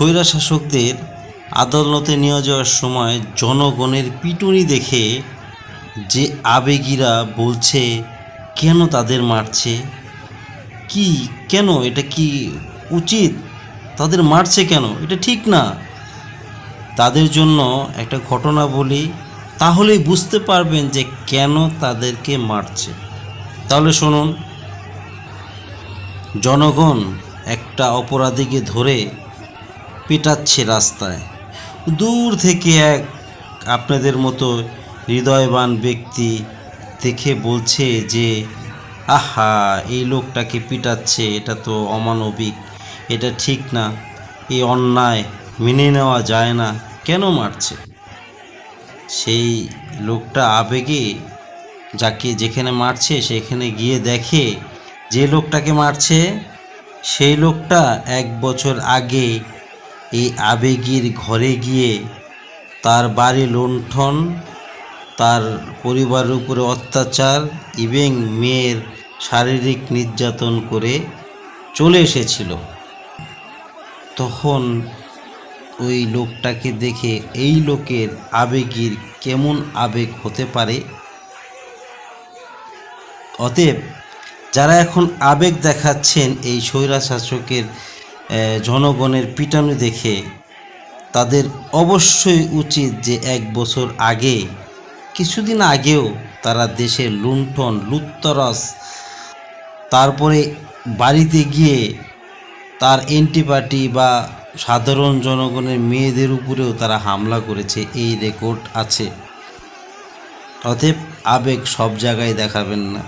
স্বৈরা শাসকদের আদালতে নিয়ে যাওয়ার সময় জনগণের পিটুনি দেখে যে আবেগীরা বলছে, কেন তাদের মারছে? কি, কেন? এটা কি উচিত? তাদের মারছে কেন? এটা ঠিক না। তাদের জন্য একটা ঘটনা বলি, তাহলেই বুঝতে পারবেন যে কেন তাদেরকে মারছে। তাহলে শুনুন। জনগণ একটা অপরাধীকে ধরে পেটাচ্ছে রাস্তায়। দূর থেকে এক আপনাদের মতো হৃদয়বান ব্যক্তি দেখে বলছে যে, আহা, এই লোকটাকে পিটাচ্ছে, এটা তো অমানবিক, এটা ঠিক না এই অন্যায় মেনে নেওয়া যায় না, কেন মারছে? সেই লোকটা আবেগে যাকে যেখানে মারছে, সেখানে গিয়ে দেখে যে লোকটাকে মারছে, সেই লোকটা এক বছর আগে এই আবেগীর ঘরে গিয়ে তার বাড়ি লুণ্ঠন, তার পরিবারের উপরে অত্যাচার এবং মেয়ের শারীরিক নির্যাতন করে চলে এসেছিল। তখন ওই লোকটাকে দেখে এই লোকের আবেগীর কেমন আবেগ হতে পারে? অতএব যারা এখন আবেগ দেখাচ্ছেন এই স্বৈরা শাসকের জনগণের পিটানো দেখে তাদের অবশ্যই উচিত যে এক বছর আগে, কিছুদিন আগেও তারা দেশের লুণ্ঠন লুত্তরস তারপরে বাড়িতে গিয়ে তার এন্টি পার্টি বা সাধারণ জনগণের মেয়েদের উপরেও তারা হামলা করেছে, এই রেকর্ড আছে। অতএব আবেগ সব জায়গায় দেখাবেন না।